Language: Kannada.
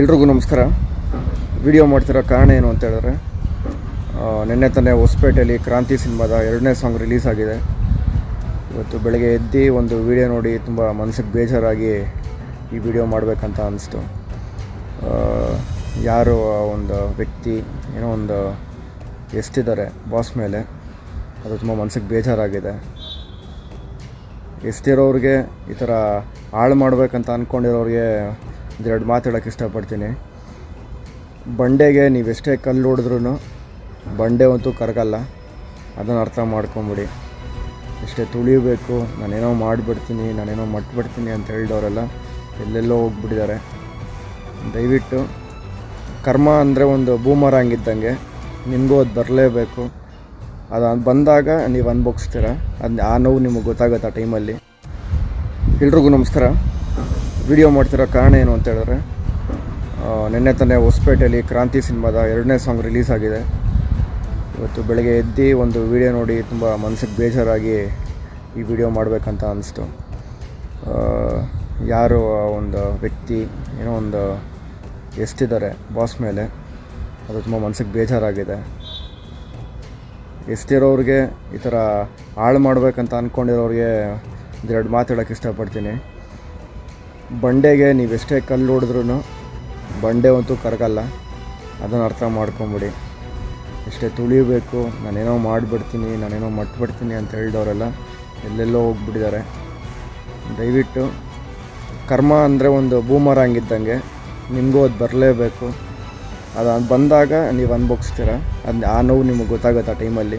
ಎಲ್ರಿಗೂ ನಮಸ್ಕಾರ. ವಿಡಿಯೋ ಮಾಡ್ತಿರೋ ಕಾರಣ ಏನು ಅಂತ ಹೇಳಿದ್ರೆ ನಿನ್ನೆ ತಾನೇ ಹೊಸಪೇಟೆಯಲ್ಲಿ ಕ್ರಾಂತಿ ಸಿನಿಮಾದ ಎರಡನೇ ಸಾಂಗ್ ರಿಲೀಸ್ ಆಗಿದೆ. ಇವತ್ತು ಬೆಳಗ್ಗೆ ಎದ್ದು ಒಂದು ವಿಡಿಯೋ ನೋಡಿ ತುಂಬ ಮನಸ್ಸಿಗೆ ಬೇಜಾರಾಗಿ ಈ ವಿಡಿಯೋ ಮಾಡಬೇಕಂತ ಅನಿಸ್ತು. ಯಾರು ಒಂದು ವ್ಯಕ್ತಿ, ಏನೋ ಒಂದು ಎಷ್ಟಿದ್ದಾರೆ ಬಾಸ್ ಮೇಲೆ, ಅದು ತುಂಬ ಮನಸ್ಸಿಗೆ ಬೇಜಾರಾಗಿದೆ. ಎಷ್ಟಿರೋರಿಗೆ ಈ ಥರ ಹಾಳು ಮಾಡಬೇಕಂತ ಅಂದ್ಕೊಂಡಿರೋರಿಗೆ ಒಂದೆರಡು ಮಾತಾಡೋಕ್ಕೆ ಇಷ್ಟಪಡ್ತೀನಿ. ಬಂಡೆಗೆ ನೀವು ಎಷ್ಟೇ ಕಲ್ಲು ಹೊಡೆದ್ರೂ ಬಂಡೆ ಅಂತೂ ಕರಗಲ್ಲ. ಅದನ್ನು ಅರ್ಥ ಮಾಡ್ಕೊಂಬಿಡಿ. ಎಷ್ಟೇ ತುಳಿಬೇಕು, ನಾನೇನೋ ಮಾಡಿಬಿಡ್ತೀನಿ, ನಾನೇನೋ ಮಟ್ಬಿಡ್ತೀನಿ ಅಂತ ಹೇಳಿದವರೆಲ್ಲ ಎಲ್ಲೆಲ್ಲೋ ಹೋಗ್ಬಿಟ್ಟಿದ್ದಾರೆ. ದಯವಿಟ್ಟು ಕರ್ಮ ಅಂದರೆ ಒಂದು ಬೂಮರಾಂಗ್ ಇದ್ದಂಗೆ ನಿಮಗೂ ಅದು ಬರಲೇಬೇಕು. ಅದು ಬಂದಾಗ ನೀವು ಅನ್ಭೋಗಿಸ್ತೀರ. ಅದು ಆ ನೋವು ನಿಮಗೆ ಗೊತ್ತಾಗುತ್ತೆ ಆ ಟೈಮಲ್ಲಿ ಎಲ್ರಿಗೂ ನಮಸ್ಕಾರ. ವಿಡಿಯೋ ಮಾಡ್ತಿರೋ ಕಾರಣ ಏನು ಅಂತ ಹೇಳಿದ್ರೆ ನಿನ್ನೆ ತಾನೇ ಹೊಸಪೇಟೆಯಲ್ಲಿ ಕ್ರಾಂತಿ ಸಿನಿಮಾದ ಎರಡನೇ ಸಾಂಗ್ ರಿಲೀಸ್ ಆಗಿದೆ. ಇವತ್ತು ಬೆಳಗ್ಗೆ ಎದ್ದು ಒಂದು ವಿಡಿಯೋ ನೋಡಿ ತುಂಬ ಮನಸ್ಸಿಗೆ ಬೇಜಾರಾಗಿ ಈ ವಿಡಿಯೋ ಮಾಡಬೇಕಂತ ಅನಿಸ್ತು. ಯಾರು ಒಂದು ವ್ಯಕ್ತಿ, ಏನೋ ಒಂದು ಎಷ್ಟಿದ್ದಾರೆ ಬಾಸ್ ಮೇಲೆ. ಅದು ತುಂಬ ಮನಸ್ಸಿಗೆ ಬೇಜಾರಾಗಿದೆ. ಎಷ್ಟಿರೋರಿಗೆ ಈ ಥರ ಹಾಳು ಮಾಡಬೇಕಂತ ಅಂದ್ಕೊಂಡಿರೋರಿಗೆ ಒಂದೆರಡು ಮಾತಾಡೋಕ್ಕೆ ಇಷ್ಟಪಡ್ತೀನಿ. ಬಂಡೆಗೆ ನೀವೆಷ್ಟೇ ಕಲ್ಲು ಹೊಡೆದ್ರೂ ಬಂಡೆ ಅಂತೂ ಕರಗಲ್ಲ. ಅದನ್ನು ಅರ್ಥ ಮಾಡ್ಕೊಂಬಿಡಿ. ಎಷ್ಟೇ ತುಳಿಬೇಕು, ನಾನೇನೋ ಮಾಡಿಬಿಡ್ತೀನಿ, ನಾನೇನೋ ಮಟ್ಬಿಡ್ತೀನಿ ಅಂತ ಹೇಳಿದವರೆಲ್ಲ ಎಲ್ಲೆಲ್ಲೋ ಹೋಗ್ಬಿಟ್ಟಿದ್ದಾರೆ. ದಯವಿಟ್ಟು ಕರ್ಮ ಅಂದರೆ ಒಂದು ಬೂಮರಾಂಗ್ ಇದ್ದಂಗೆ ನಿಮಗೂ ಅದು ಬರಲೇಬೇಕು. ಅದು ಬಂದಾಗ ನೀವು ಅನ್ಭೋಗಿಸ್ತೀರ. ಅದು ಆ ನೋವು ನಿಮಗೆ ಗೊತ್ತಾಗುತ್ತೆ ಆ ಟೈಮಲ್ಲಿ